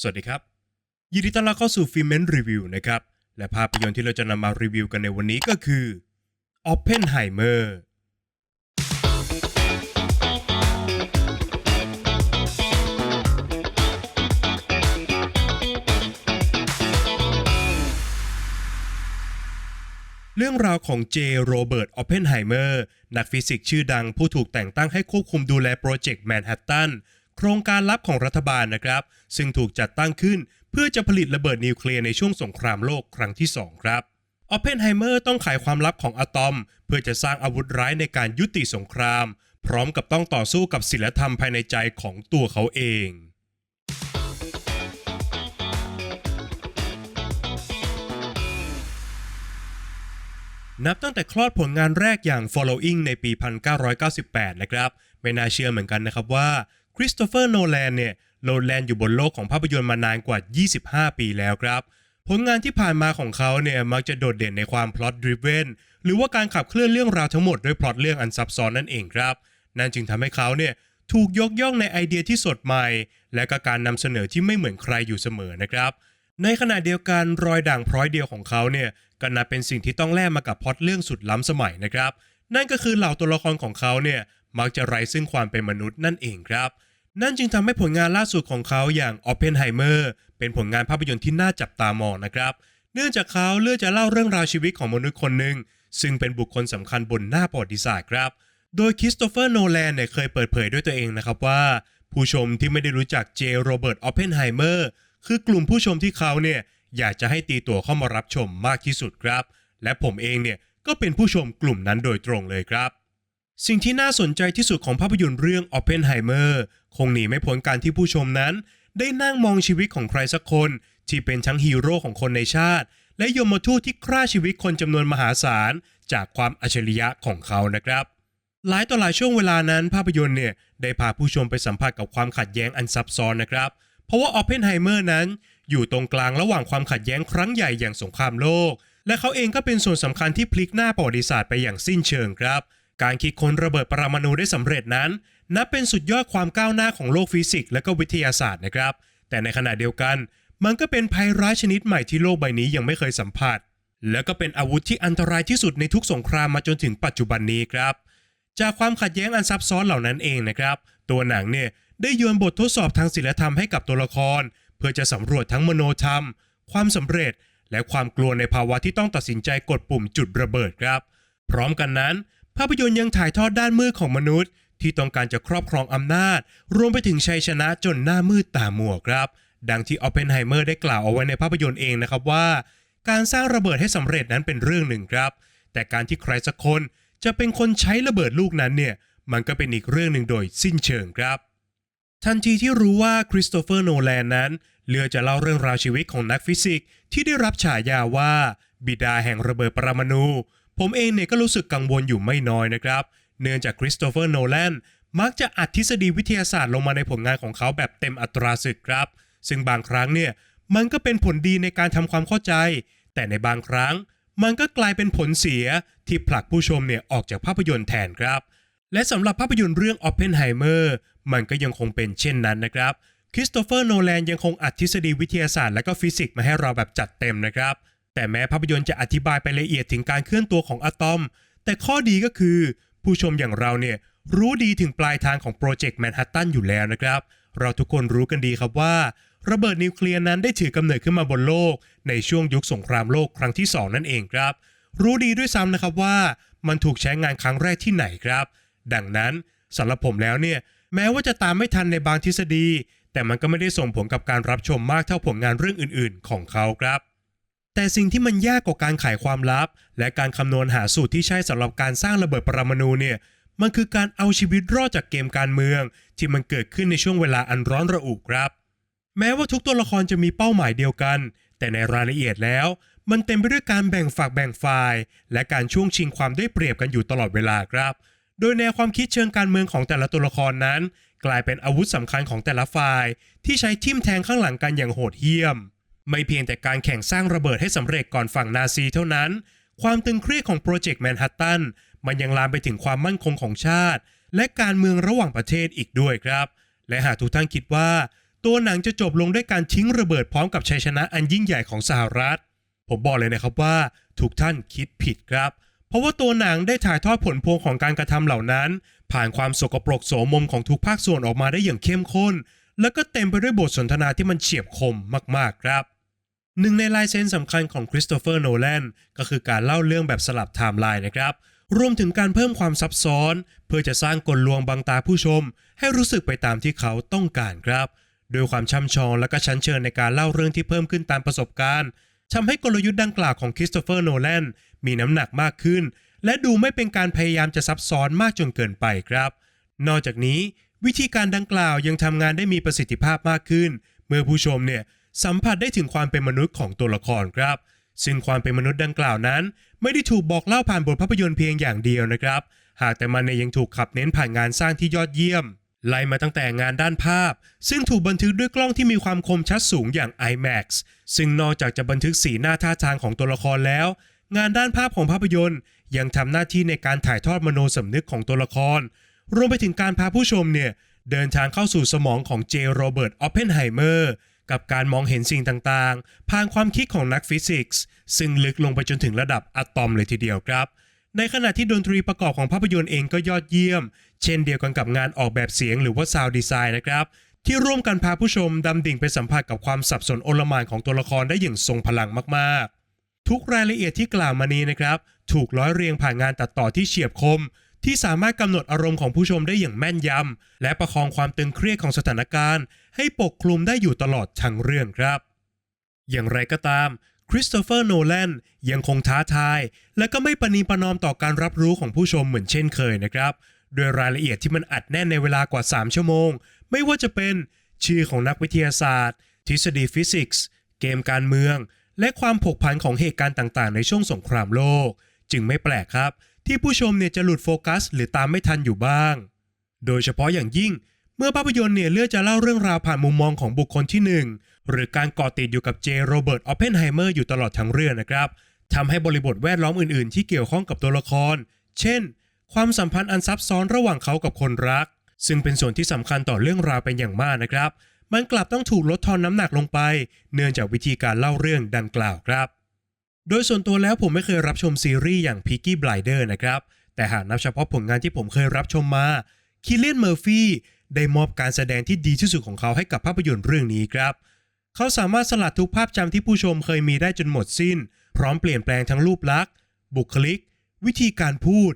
สวัสดีครับ ยินดีต้อนรับเข้าสู่ฟิเมนรีวิวนะครับ และภาพยนตร์ที่เราจะนำมารีวิวกันในวันนี้ก็คือ Oppenheimer เรื่องราวของเจโรเบิร์ต ออปเพนไฮเมอร์ นักฟิสิกส์ชื่อดังผู้ถูกแต่งตั้งให้ควบคุมดูแลโปรเจกต์แมนฮัตตัน โครงการลับของรัฐบาลนะครับ ซึ่งถูกจัดตั้งขึ้นเพื่อจะผลิตระเบิดนิวเคลียร์ในช่วงสงครามโลกครั้งที่ 2 ครับออปเพนไฮเมอร์ต้องไขความลับของอะตอม เพื่อจะสร้างอาวุธร้ายในการยุติสงคราม พร้อมกับต้องต่อสู้กับศีลธรรมภายในใจของตัวเขาเองนับตั้งแต่คลอดผลงานแรกอย่าง Following ในปี 1998 นะครับ ไม่น่าเชื่อเหมือนกันนะครับว่า คริสโตเฟอร์โนแลนเนี่ยโลดแลนอยู่บนโลกของภาพยนตร์มานานกว่า 25 ปีแล้วครับ ผลงานที่ผ่านมาของเขาเนี่ยมักจะโดดเด่นในความ plot driven หรือว่าการขับเคลื่อนเรื่องราวทั้งหมดด้วยพล็อตเรื่องอันซับซ้อนนั่นเองครับ นั่นจึงทำให้เขาเนี่ยถูกยกย่องในไอเดียที่สดใหม่ และก็การนำเสนอที่ไม่เหมือนใครอยู่เสมอนะครับ ในขณะเดียวกันรอยด่างพร้อยเดียวของเขาเนี่ยก็นับเป็นสิ่งที่ต้องแลกมากับพล็อตเรื่องสุดล้ำสมัยนะครับ นั่นก็คือเหล่าตัวละครของเขาเนี่ยมักจะไร้ซึ่งความเป็นมนุษย์นั่นเองครับ นั่นจึงทำให้ผลงานล่าสุดของเขาอย่าง Oppenheimer เป็นผลงานภาพยนตร์ที่น่าจับตามองนะครับ เนื่องจากเขาเลือกจะเล่าเรื่องราวชีวิตของมนุษย์คนหนึ่งซึ่งเป็นบุคคลสำคัญบนหน้าประวัติศาสตร์ครับ โดยคริสโตเฟอร์โนแลนเนี่ยเคยเปิดเผยด้วยตัวเองนะครับว่า ผู้ชมที่ไม่ได้รู้จักเจโรเบิร์ตออปเพนไฮเมอร์คือกลุ่มผู้ชมที่เขาเนี่ยอยากจะให้ตีตัวเข้ามารับชมมากที่สุดครับ และผมเองเนี่ยก็เป็นผู้ชมกลุ่มนั้นโดยตรงเลยครับ สิ่งที่น่าสนใจที่สุดของภาพยนตร์เรื่อง Oppenheimer คงหนีไม่พ้นการที่ผู้ชมนั้น ได้นั่งมองชีวิตของใครสักคน ที่เป็นทั้งฮีโร่ของคนในชาติ และยมทูตที่ฆ่าชีวิตคนจำนวนมหาศาล จากความอัจฉริยะของเขานะครับ หลายต่อหลายช่วงเวลานั้น ภาพยนตร์เนี่ยได้พาผู้ชมไปสัมผัสกับความขัดแย้งอันซับซ้อนนะครับ เพราะว่าออปเพนไฮเมอร์นั้น อยู่ตรงกลางระหว่างความขัดแย้งครั้งใหญ่อย่างสงครามโลก และเขาเองก็เป็นส่วนสำคัญที่พลิกหน้าประวัติศาสตร์ไปอย่างสิ้นเชิงครับการคิดค้นระเบิดปรมาณูได้สำเร็จนั้น นับเป็นสุดยอดความก้าวหน้าของโลกฟิสิกส์และก็วิทยาศาสตร์นะครับ แต่ในขณะเดียวกัน มันก็เป็นภัยร้ายชนิดใหม่ที่โลกใบนี้ยังไม่เคยสัมผัส และก็เป็นอาวุธที่อันตรายที่สุดในทุกสงครามมาจนถึงปัจจุบันนี้ครับ จากความขัดแย้งอันซับซ้อนเหล่านั้นเองนะครับ ตัวหนังเนี่ยได้โยนบททดสอบทางศิลธรรมให้กับตัวละคร เพื่อจะสำรวจทั้งมโนธรรม ความสำเร็จ และความกลัวในภาวะที่ต้องตัดสินใจกดปุ่มจุดระเบิดครับ พร้อมกันนั้น ภาพยนตร์ยังถ่ายทอดด้านมืดของมนุษย์ ที่ต้องการจะครอบครองอำนาจ รวมไปถึงชัยชนะจนหน้ามืดตามัวครับ ดังที่ออปเพนไฮเมอร์ได้กล่าวเอาไว้ในภาพยนตร์เองนะครับว่า การสร้างระเบิดให้สำเร็จนั้นเป็นเรื่องหนึ่งครับ แต่การที่ใครสักคนจะเป็นคนใช้ระเบิดลูกนั้นเนี่ยมันก็เป็นอีกเรื่องหนึ่งโดยสิ้นเชิงครับ ทันทีที่รู้ว่าคริสโตเฟอร์โนแลนนั้นเลือกจะเล่าเรื่องราวชีวิตของนักฟิสิกส์ที่ได้รับฉายาว่า บิดาแห่งระเบิดปรมาณูผมเองเนี่ยก็รู้สึกกังวลอยู่ไม่น้อยนะครับ เนื่องจากคริสโตเฟอร์โนแลนมักจะอัดทฤษฎีวิทยาศาสตร์ลงมาในผลงานของเขาแบบเต็มอัตราศึกครับ ซึ่งบางครั้งเนี่ยมันก็เป็นผลดีในการทำความเข้าใจ แต่ในบางครั้ง มันก็กลายเป็นผลเสียที่ผลักผู้ชมเนี่ยออกจากภาพยนตร์แทนครับ และสำหรับภาพยนตร์เรื่อง Oppenheimer มันก็ยังคงเป็นเช่นนั้นนะครับคริสโตเฟอร์โนแลนยังคงอัดทฤษฎีวิทยาศาสตร์และก็ฟิสิกส์มาให้เราแบบจัดเต็มนะครับ แต่แม้ภาพยนตร์จะอธิบายไปละเอียดถึงการเคลื่อนตัวของอะตอม แต่ข้อดีก็คือ ผู้ชมอย่างเราเนี่ยรู้ดีถึงปลายทางของโปรเจกต์แมนฮัตตันอยู่แล้วนะครับ เราทุกคนรู้กันดีครับว่า ระเบิดนิวเคลียร์นั้นได้ถือกำเนิดขึ้นมาบนโลก ในช่วงยุคสงครามโลกครั้งที่ 2 นั่นเองครับ รู้ดีด้วยซ้ำนะครับว่ามันถูกใช้งานครั้งแรกที่ไหนครับ ดังนั้นสำหรับผมแล้วเนี่ยแม้ว่าจะตามไม่ทันในบางทฤษฎี แต่มันก็ไม่ได้ส่งผลกับการรับชมมากเท่าผลงานเรื่องอื่น ๆ ของเขาครับ แต่สิ่งที่มันยากกว่าการไขความลับ และการคำนวณหาสูตรที่ใช้สำหรับการสร้างระเบิดปรมาณูเนี่ยมันคือการเอาชีวิตรอดจากเกมการเมือง ที่มันเกิดขึ้นในช่วงเวลาอันร้อนระอุครับ แม้ว่าทุกตัวละครจะมีเป้าหมายเดียวกัน แต่ในรายละเอียดแล้ว มันเต็มไปด้วยการแบ่งฝักแบ่งฝ่าย และการช่วงชิงความได้เปรียบกันอยู่ตลอดเวลาครับ โดยแนวความคิดเชิงการเมืองของแต่ละตัวละครนั้น กลายเป็นอาวุธสำคัญของแต่ละฝ่าย ที่ใช้ทิ่มแทงข้างหลังกันอย่างโหดเหี้ยม ไม่เพียงแต่การแข่งสร้างระเบิดให้สำเร็จก่อนฝั่งนาซีเท่านั้น ความตึงเครียดของโปรเจกต์แมนฮัตตันมันยังลามไปถึงความมั่นคงของชาติ และการเมืองระหว่างประเทศอีกด้วยครับ และหากทุกท่านคิดว่า ตัวหนังจะจบลงด้วยการทิ้งระเบิดพร้อมกับชัยชนะอันยิ่งใหญ่ของสหรัฐ ผมบอกเลยนะครับว่าทุกท่านคิดผิดครับ เพราะว่าตัวหนังได้ถ่ายทอดผลพวงของการกระทำเหล่านั้น ผ่านความสกปรกโสมมของทุกภาคส่วนออกมาได้อย่างเข้มข้น แล้วก็เต็มไปด้วยบทสนทนาที่มันเฉียบคมมากๆครับ หนึ่งในลายเซ็นสำคัญของคริสโตเฟอร์โนแลนก็คือการเล่าเรื่องแบบสลับไทม์ไลน์นะครับ รวมถึงการเพิ่มความซับซ้อน เพื่อจะสร้างกลลวงบังตาผู้ชม ให้รู้สึกไปตามที่เขาต้องการครับโดยความช่ำชองและก็ชั้นเชิญในการเล่าเรื่องที่เพิ่มขึ้นตามประสบการณ์ทำให้กลยุทธ์ดังกล่าวของคริสโตเฟอร์โนแลนมีน้ำหนักมากขึ้น และดูไม่เป็นการพยายามจะซับซ้อนมากจนเกินไปครับ นอกจากนี้วิธีการดังกล่าวยังทำงานได้มีประสิทธิภาพมากขึ้น เมื่อผู้ชมเนี่ย สัมผัสได้ถึงความเป็นมนุษย์ของตัวละครครับ ซึ่งความเป็นมนุษย์ดังกล่าวนั้น ไม่ได้ถูกบอกเล่าผ่านบทภาพยนตร์เพียงอย่างเดียวนะครับ หากแต่มันยยังถูกขับเน้นผ่านงานสร้างที่ยอดเยี่ยม ไล่มาตั้งแต่งานด้านภาพ ซึ่งถูกบันทึกด้วยกล้องที่มีความคมชัดสูงอย่าง IMAX ซึ่งนอกจากจะบันทึกสีหน้าท่าทางของตัวละครแล้ว งานด้านภาพของภาพยนตร์ ยังทำหน้าที่ในการถ่ายทอดมโนสำนึกของตัวละคร รวมไปถึงการพาผู้ชมเนี่ยเดินทางเข้าสู่สมองของเจโรเบิร์ต ออปเพนไฮเมอร์ กับการมองเห็นสิ่งต่างๆ ผ่านความคิดของนักฟิสิกส์ ซึ่งลึกลงไปจนถึงระดับอะตอมเลยทีเดียวครับ ในขณะที่ดนตรีประกอบของภาพยนตร์เองก็ยอดเยี่ยม เช่นเดียวกันกับงานออกแบบเสียงหรือว่าซาวด์ดีไซน์นะครับ ที่ร่วมกันพาผู้ชมดำดิ่งไปสัมผัสกับความสับสนโอลมานของตัวละครได้อย่างทรงพลังมากๆ ทุกรายละเอียดที่กล่าวมานี้นะครับ ถูกร้อยเรียงผ่านงานตัดต่อที่เฉียบคม ที่สามารถกำหนดอารมณ์ของผู้ชมได้อย่างแม่นยำ และประคองความตึงเครียดของสถานการณ์ ให้ปกคลุมได้อยู่ตลอดทั้งเรื่องครับ อย่างไรก็ตามคริสโตเฟอร์โนแลนยังคงท้าทาย และก็ไม่ประนีประนอมต่อการรับรู้ของผู้ชมเหมือนเช่นเคยนะครับ โดยรายละเอียดที่มันอัดแน่นในเวลากว่า 3 ชั่วโมง ไม่ว่าจะเป็นชื่อของนักวิทยาศาสตร์ ทฤษฎีฟิสิกส์ เกมการเมือง และความผกผันของเหตุการณ์ต่างๆ ในช่วงสงครามโลก จึงไม่แปลกครับ ที่ผู้ชมเนี่ยจะหลุดโฟกัส หรือตามไม่ทันอยู่บ้าง โดยเฉพาะอย่างยิ่ง เมื่อภาพยนตร์เนี่ยเลือกจะเล่าเรื่องราวผ่านมุมมองของบุคคลที่หนึ่งหรือการเกาะติดอยู่กับเจโรเบิร์ตออเพนไฮเมอร์อยู่ตลอดทั้งเรื่องนะครับทำให้บริบทแวดล้อมอื่นๆ ที่เกี่ยวข้องกับตัวละคร เช่น ความสัมพันธ์อันซับซ้อนระหว่างเขากับคนรัก ซึ่งเป็นส่วนที่สำคัญต่อเรื่องราวเป็นอย่างมากนะครับ มันกลับต้องถูกลดทอนน้ำหนักลงไป เนื่องจากวิธีการเล่าเรื่องดังกล่าวครับ โดยส่วนตัวแล้วผมไม่เคยรับชมซีรีส์อย่าง Peaky Blinder นะครับ แต่หากนับเฉพาะผลงานที่ผมเคยรับชมมาคิลเลียนเมอร์ฟี่ได้มอบการแสดงที่ดีที่สุดของเขาให้กับภาพยนตร์เรื่องนี้ครับ เขาสามารถสลัดทุกภาพจำที่ผู้ชมเคยมีได้จนหมดสิ้น พร้อมเปลี่ยนแปลงทั้งรูปลักษณ์ บุคลิก วิธีการพูด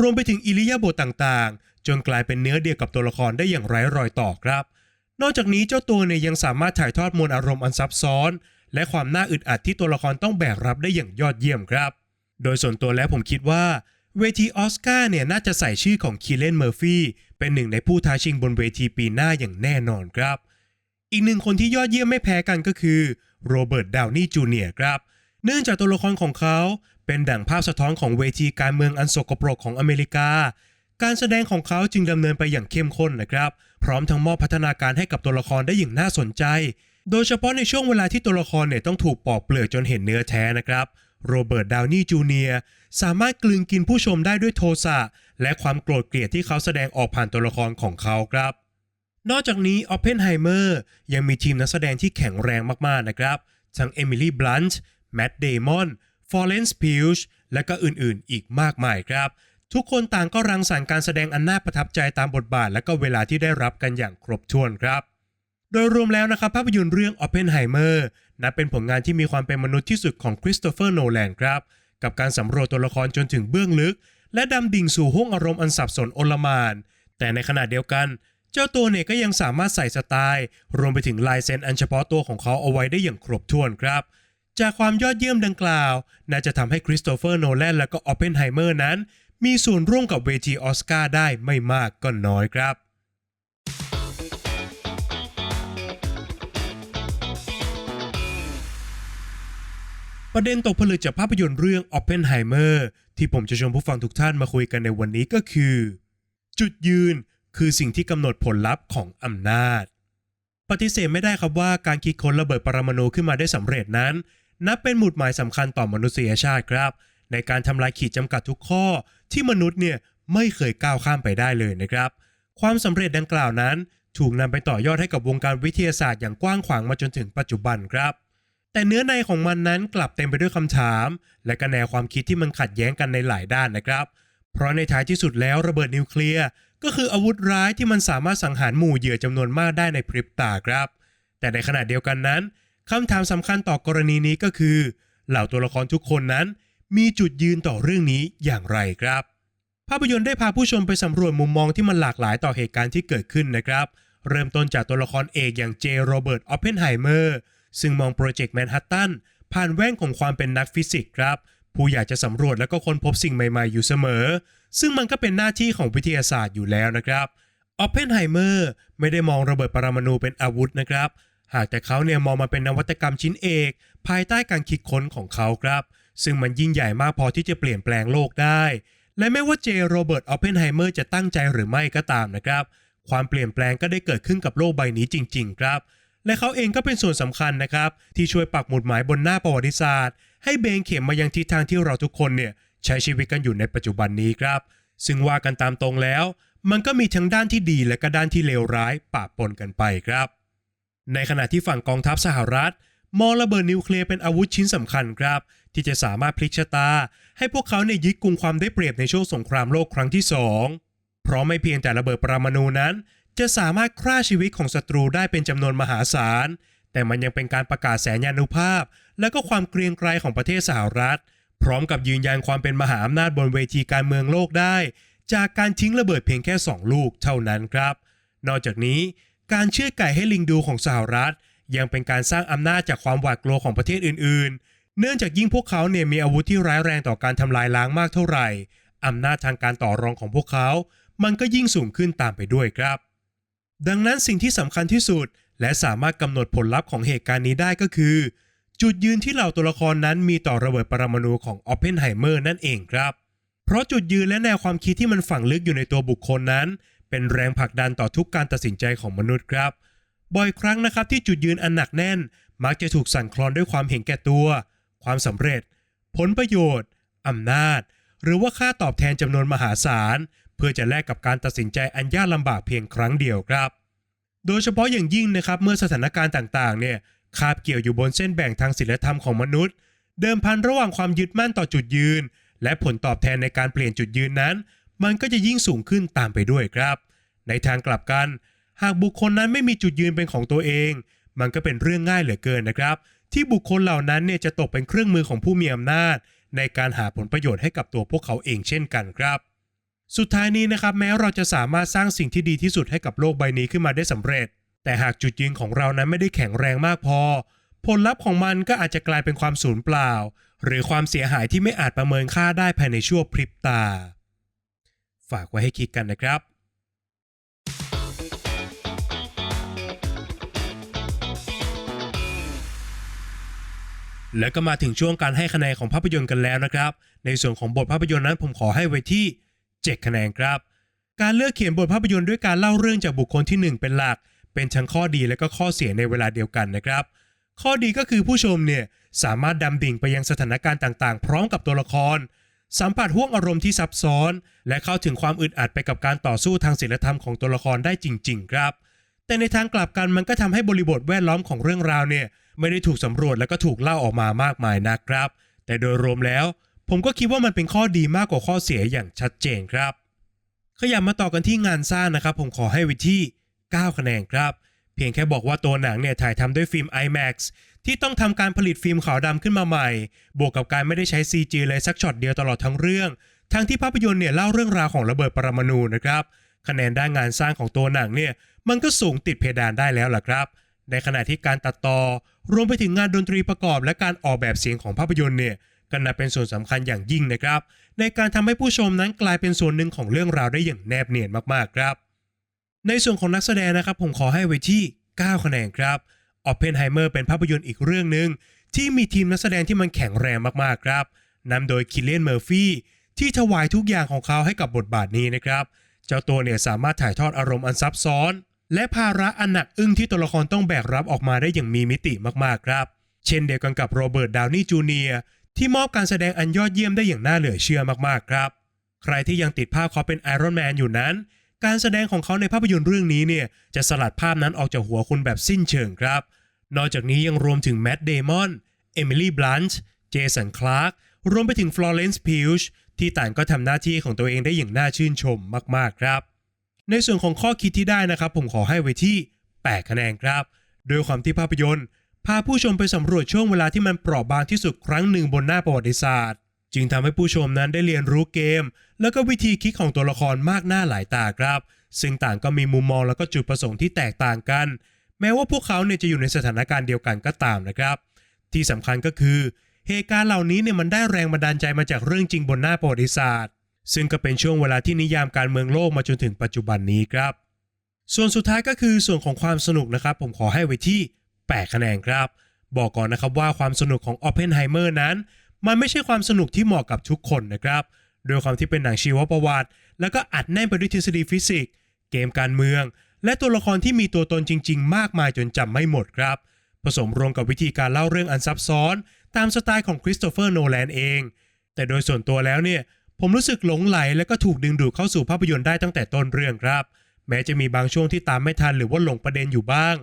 รวมไปถึงอิริยาบถต่างๆ จนกลายเป็นเนื้อเดียวกับตัวละครได้อย่างไร้รอยต่อครับ นอกจากนี้เจ้าตัวเนี่ยยังสามารถถ่ายทอดมวลอารมณ์อันซับซ้อน และความน่าอึดอัดที่ตัวละครต้องแบกรับได้อย่างยอดเยี่ยมครับ โดยส่วนตัวแล้วผมคิดว่าเวทีออสการ์เนี่ยน่าจะใส่ชื่อของคีเลนเมอร์ฟี่เป็นหนึ่งในผู้ท้าชิงบนเวทีปีหน้าอย่างแน่นอนครับ อีกหนึ่งคนที่ยอดเยี่ยมไม่แพ้กันก็คือโรเบิร์ตดาวนี่จูเนียร์ครับ เนื่องจากตัวละครของเขาเป็นดั่งภาพสะท้อนของเวทีการเมืองอันโสกปรกของอเมริกา การแสดงของเขาจึงดำเนินไปอย่างเข้มข้นนะครับ พร้อมทั้งมอบพัฒนาการให้กับตัวละครได้อย่างน่าสนใจ โดยเฉพาะในช่วงเวลาที่ตัวละครเนี่ยต้องถูกปอกเปลือกจนเห็นเนื้อแท้นะครับ โรเบิร์ตดาวนี่จูเนียร์สามารถกลืนกินผู้ชมได้ด้วยโทสะและความโกรธเกลียดที่เขาแสดงออกผ่านตัวละครของเขาครับ นอกจากนี้ออปเพนไฮเมอร์ยังมีทีมนักแสดงที่แข็งแรงมากๆนะครับ ทั้งเอมิลี่บลันช์แมตต์เดมอนฟอร์เรนซ์พิวช์และก็อื่นๆ อีกมากมายครับ ทุกคนต่างก็รังสรรค์การแสดงอันน่าประทับใจตามบทบาท และก็เวลาที่ได้รับกันอย่างครบถ้วนครับ โดยรวมแล้วนะครับภาพยนตร์เรื่อง Oppenheimer นับเป็นผลงานที่มีความเป็นมนุษย์ที่สุดของคริสโตเฟอร์โนแลนครับ กับการสำรวจตัวละครจนถึงเบื้องลึก และดำดิ่งสู่ห้วงอารมณ์อันสับสนโอลมาน แต่ในขณะเดียวกัน เจ้าตัวเนี่ยก็ยังสามารถใส่สไตล์ รวมไปถึงลายเซ็นอันเฉพาะตัวของเขาเอาไว้ได้อย่างครบถ้วนครับจากความยอดเยี่ยมดังกล่าว น่าจะทำให้คริสโตเฟอร์โนแลนและก็ออปเพนไฮเมอร์นั้น มีส่วนร่วมกับเวทีออสการ์ได้ไม่มากก็น้อยครับ ประเด็นตกผลึกจากภาพยนตร์เรื่อง Oppenheimer ที่ผมจะชวนผู้ฟังทุกท่านมาคุยกันในวันนี้ก็คือ จุดยืนคือสิ่งที่กำหนดผลลัพธ์ของอำนาจ ปฏิเสธไม่ได้ครับว่าการคิดค้นระเบิดปรมาณูขึ้นมาได้สำเร็จนั้น นับเป็นหมุดหมายสำคัญต่อมนุษยชาติครับ ในการทำลายขีดจำกัดทุกข้อที่มนุษย์เนี่ยไม่เคยก้าวข้ามไปได้เลยนะครับ ความสำเร็จดังกล่าวนั้น ถูกนำไปต่อยอดให้กับวงการวิทยาศาสตร์อย่างกว้างขวางมาจนถึงปัจจุบันครับ แต่เนื้อในของมันนั้นกลับเต็มไปด้วยคำถาม และก็แนวความคิดที่มันขัดแย้งกันในหลายด้านนะครับ เพราะในท้ายที่สุดแล้วระเบิดนิวเคลียร์ก็คืออาวุธร้ายที่มันสามารถสังหารหมู่เหยื่อจำนวนมากได้ในพริบตาครับ แต่ในขณะเดียวกันนั้นคำถามสำคัญต่อกรณีนี้ก็คือ เหล่าตัวละครทุกคนนั้น มีจุดยืนต่อเรื่องนี้อย่างไรครับ ภาพยนตร์ได้พาผู้ชมไปสำรวจมุมมองที่มันหลากหลายต่อเหตุการณ์ที่เกิดขึ้นนะครับ เริ่มต้นจากตัวละครเอกอย่างเจโรเบิร์ตออปเพนไฮเมอร์ ซึ่งมองโปรเจกต์แมนฮัตตันผ่านแว่นของความเป็นนักฟิสิกส์ครับ ผู้อยากจะสำรวจและก็ค้นพบสิ่งใหม่ๆอยู่เสมอ ซึ่งมันก็เป็นหน้าที่ของวิทยาศาสตร์อยู่แล้วนะครับออปเพนไฮเมอร์ไม่ได้มองระเบิดปรมาณูเป็นอาวุธนะครับ หากแต่เขาเนี่ยมองมันเป็นนวัตกรรมชิ้นเอก ภายใต้การคิดค้นของเขาครับ ซึ่งมันยิ่งใหญ่มากพอที่จะเปลี่ยนแปลงโลกได้ และไม่ว่าเจโรเบิร์ตออปเพนไฮเมอร์จะตั้งใจหรือไม่ก็ตามนะครับ ความเปลี่ยนแปลงก็ได้เกิดขึ้นกับโลกใบนี้จริง ๆ ครับ และเขาเองก็เป็นส่วนสำคัญนะครับ ที่ช่วยปักหมุดหมายบนหน้าประวัติศาสตร์ ให้เบนเข็มมายังทิศทางที่เราทุกคนเนี่ยใช้ชีวิตกันอยู่ในปัจจุบันนี้ครับ ซึ่งว่ากันตามตรงแล้ว มันก็มีทั้งด้านที่ดีและก็ด้านที่เลวร้ายปะปนกันไปครับ ในขณะที่ฝั่งกองทัพสหรัฐมองระเบิดนิวเคลียร์เป็นอาวุธชิ้นสำคัญครับ ที่จะสามารถพลิกชะตา ให้พวกเขาเนี่ยยึดกุมความได้เปรียบในช่วงสงครามโลกครั้งที่ 2 เพราะไม่เพียงแต่ระเบิดปรมาณูนั้น จะสามารถฆ่าชีวิตของศัตรูได้เป็นจำนวนมหาศาล แต่มันยังเป็นการประกาศแสนยานุภาพ และก็ความเกรียงไกรของประเทศสหรัฐ พร้อมกับยืนยันความเป็นมหาอำนาจบนเวทีการเมืองโลกได้ จากการทิ้งระเบิดเพียงแค่ 2 ลูกเท่านั้นครับ นอกจากนี้ การเชื่อไก่ให้ลิงดูของสหรัฐ ยังเป็นการสร้างอำนาจจากความหวาดกลัวของประเทศอื่น ๆ เนื่องจากยิ่งพวกเขาเนี่ยมีอาวุธที่ร้ายแรงต่อการทำลายล้างมากเท่าไหร่อำนาจทางการต่อรองของพวกเขา มันก็ยิ่งสูงขึ้นตามไปด้วยครับ ดังนั้นสิ่งที่สำคัญที่สุด และสามารถกำหนดผลลัพธ์ของเหตุการณ์นี้ได้ก็คือ จุดยืนที่เหล่าตัวละครนั้นมีต่อระเบิดปรมาณูของออปเพนไฮเมอร์นั่นเองครับ เพราะจุดยืนและแนวความคิดที่มันฝังลึกอยู่ในตัวบุคคลนั้น เป็นแรงผลักดันต่อทุกการตัดสินใจของมนุษย์ครับ บ่อยครั้งนะครับที่จุดยืนอันหนักแน่น มักจะถูกสั่นคลอนด้วยความเห็นแก่ตัว ความสำเร็จ ผลประโยชน์อำนาจ หรือว่าค่าตอบแทนจำนวนมหาศาล พื่อจะแลกกับการตัดสินใจอันยากลำบากเพียงครั้งเดียวครับ โดยเฉพาะอย่างยิ่งนะครับเมื่อสถานการณ์ต่างๆเนี่ยคาบเกี่ยวอยู่บนเส้นแบ่งทางศีลธรรมของมนุษย์ เดิมพันระหว่างความยึดมั่นต่อจุดยืน และผลตอบแทนในการเปลี่ยนจุดยืนนั้น มันก็จะยิ่งสูงขึ้นตามไปด้วยครับ ในทางกลับกัน หากบุคคลนั้นไม่มีจุดยืนเป็นของตัวเอง มันก็เป็นเรื่องง่ายเหลือเกินนะครับ ที่บุคคลเหล่านั้นเนี่ยจะตกเป็นเครื่องมือของผู้มีอำนาจ ในการหาผลประโยชน์ให้กับตัวพวกเขาเองเช่นกันครับ สุดท้ายนี้นะครับแม้เราจะสามารถสร้างสิ่งที่ดีที่สุดให้กับโลกใบนี้ขึ้นมาได้สำเร็จ แต่หากจุดยืนของเรานั้นไม่ได้แข็งแรงมากพอ ผลลัพธ์ของมันก็อาจจะกลายเป็นความสูญเปล่า หรือความเสียหายที่ไม่อาจประเมินค่าได้ภายในชั่วพริบตา ฝากไว้ให้คิดกันนะครับแล้วก็มาถึงช่วงการให้คะแนนของภาพยนตร์กันแล้วนะครับ ในส่วนของบทภาพยนตร์นั้นผมขอให้ไว้ที่ 7 คะแนนครับ การเลือกเขียนบทภาพยนตร์ด้วยการเล่าเรื่องจากบุคคลที่ 1 เป็นหลัก เป็นทั้งข้อดีและก็ข้อเสียในเวลาเดียวกันนะครับ ข้อดีก็คือผู้ชมเนี่ยสามารถดำดิ่งไปยังสถานการณ์ต่างๆ พร้อมกับตัวละคร สัมผัสห่วงอารมณ์ที่ซับซ้อน และเข้าถึงความอึดอัดไปกับการต่อสู้ทางศีลธรรมของตัวละครได้จริง ๆ ครับ แต่ในทางกลับกันมันก็ทำให้บริบทแวดล้อมของเรื่องราวเนี่ยไม่ได้ถูกสำรวจและก็ถูกเล่าออกมามากมายนะครับ แต่โดยรวมแล้ว ผมก็คิดว่ามันเป็นข้อดีมากกว่าข้อเสียอย่างชัดเจนครับ ขยับมาต่อกันที่งานสร้างนะครับ ผมขอให้ไว้ที่ 9 คะแนนครับ เพียงแค่บอกว่าตัวหนังเนี่ยถ่ายทำด้วยฟิล์ม IMAX ที่ต้องทำการผลิตฟิล์มขาวดำขึ้นมาใหม่ บวกกับการไม่ได้ใช้ CG เลยสักช็อตเดียวตลอดทั้งเรื่อง ทั้งที่ภาพยนตร์เนี่ยเล่าเรื่องราวของระเบิดปรมาณูนะครับ คะแนนด้านงานสร้างของตัวหนังเนี่ยมันก็สูงติดเพดานได้แล้วล่ะครับ ในขณะที่การตัดต่อ รวมไปถึงงานดนตรีประกอบ และการออกแบบเสียงของภาพยนตร์เนี่ย ก็นับเป็นส่วนสำคัญอย่างยิ่งนะครับ ในการทำให้ผู้ชมนั้นกลายเป็นส่วนหนึ่งของเรื่องราวได้อย่างแนบเนียนมากๆครับ ในส่วนของนักแสดงนะครับผมขอให้ไว้ที่ 9 คะแนนครับออเพนไฮเมอร์เป็นภาพยนตร์อีกเรื่องหนึ่งที่มีทีมนักแสดงที่มันแข็งแรงมากๆครับนำโดยคิเลนเมอร์ฟี่ที่ถวายทุกอย่างของเขาให้กับบทบาทนี้นะครับ เจ้าตัวเนี่ยสามารถถ่ายทอดอารมณ์อันซับซ้อน และภาระอันหนักอึ้งที่ตัวละครต้องแบกรับออกมาได้อย่างมีมิติมากๆครับ เช่นเดียวกันกับโรเบิร์ตดาวนี่จูเนีย ที่มอบการแสดงอันยอดเยี่ยมได้อย่างน่าเหลือเชื่อมากๆครับ ใครที่ยังติดภาพเขาเป็นไอรอนแมนอยู่นั้น การแสดงของเขาในภาพยนตร์เรื่องนี้เนี่ยจะสลัดภาพนั้นออกจากหัวคุณแบบสิ้นเชิงครับ นอกจากนี้ยังรวมถึงแม t ต์เดมอน เอมิลี่บลันช์ เจสัน คลาร์ก รวมไปถึงฟลอเรนซ์พิวช์ที่ต่างก็ทำหน้าที่ของตัวเองได้อย่างน่าชื่นชมมากๆครับ ในส่วนของข้อคิดที่ได้นะครับ ผมขอให้ไว้ที่ 8 คะแนนครับ โดยความที่ภาพยนตร์ พาผู้ชมไปสำรวจช่วงเวลาที่มันเปราะบางที่สุดครั้งหนึ่งบนหน้าประวัติศาสตร์ จึงทำให้ผู้ชมนั้นได้เรียนรู้เกม แล้วก็วิธีคิดของตัวละครมากหน้าหลายตาครับ ซึ่งต่างก็มีมุมมองแล้วก็จุดประสงค์ที่แตกต่างกัน แม้ว่าพวกเขาเนี่ยจะอยู่ในสถานการณ์เดียวกันก็ตามนะครับ ที่สำคัญก็คือ เหตุการณ์เหล่านี้เนี่ยมันได้แรงบันดาลใจมาจากเรื่องจริงบนหน้าประวัติศาสตร์ ซึ่งก็เป็นช่วงเวลาที่นิยามการเมืองโลกมาจนถึงปัจจุบันนี้ครับ ส่วนสุดท้ายก็คือส่วนของความสนุกนะครับ ผมขอให้ไว้ที่ 8 คะแนนครับ บอกก่อนนะครับว่าความสนุกของ Oppenheimer นั้น มันไม่ใช่ความสนุกที่เหมาะกับทุกคนนะครับโดยความที่เป็นหนังชีวประวัติ แล้วก็อัดแน่นไปด้วยทฤษฎีฟิสิกส์เกมการเมือง และตัวละครที่มีตัวตนจริง ๆ มากมายจนจำไม่หมดครับ ผสมรวมกับวิธีการเล่าเรื่องอันซับซ้อน ตามสไตล์ของคริสโตเฟอร์โนแลนเอง แต่โดยส่วนตัวแล้วเนี่ยผมรู้สึกหลงไหลและก็ถูกดึงดูดเข้าสู่ภาพยนตร์ได้ตั้งแต่ต้นเรื่องครับ แม้จะมีบางช่วงที่ตามไม่ทันหรือว่าหลงประเด็นอยู่บ้าง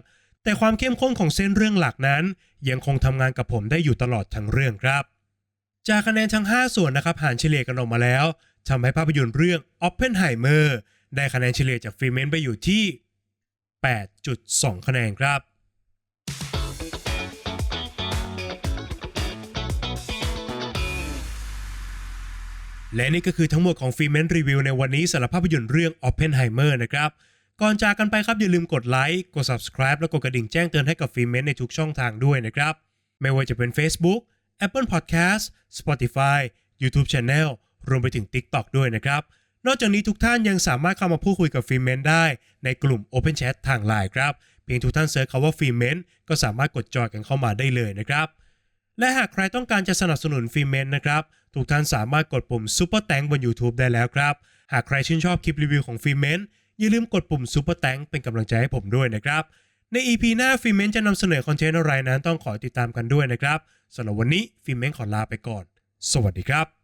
แต่ความเข้มข้นของเส้นเรื่องหลักนั้น ยังคงทำงานกับผมได้อยู่ตลอดทั้งเรื่องครับ จากคะแนนทั้ง 5 ส่วนนะครับหารเฉลี่ยกันออกมาแล้วทำให้ภาพยนตร์เรื่อง Oppenheimer ได้คะแนนเฉลี่ยจากฟรีเมนไปอยู่ที่ 8.2 คะแนนครับและนี่ก็คือทั้งหมดของฟรีเมนรีวิวในวันนี้สำหรับภาพยนตร์เรื่อง Oppenheimer นะครับ ก่อนจากกันไปครับอย่าลืมกดไลค์ กด subscribe และกดกระดิ่งแจ้งเตือนให้กับฟรีเมนในทุกช่องทางด้วยนะครับ ไม่ว่าจะเป็น Facebook Apple Podcast Spotify YouTube Channel รวมไปถึง TikTok ด้วยนะครับ นอกจากนี้ทุกท่านยังสามารถเข้ามาพูดคุยกับฟรีเมนได้ในกลุ่ม Open Chat ทางไลน์ครับ เพียงทุกท่านเซิร์ชคำว่าฟรีเมนก็สามารถกดจอยกันเข้ามาได้เลยนะครับ และหากใครต้องการจะสนับสนุนฟรีเมนนะครับ ทุกท่านสามารถกดปุ่ม Super t a n k บน YouTube ได้แล้วครับ หากใครชื่นชอบคลิปรีวิวของฟรีเมน อย่าลืมกดปุ่ม Super t a n k เป็นกำลังใจให้ผมด้วยนะครับ ใน EP หน้าฟิเมนจะนำเสนอคอนเทนต์อะไรนั้นต้องขอติดตามกันด้วยนะครับสำหรับวันนี้ฟิเมนขอลาไปก่อน สวัสดีครับ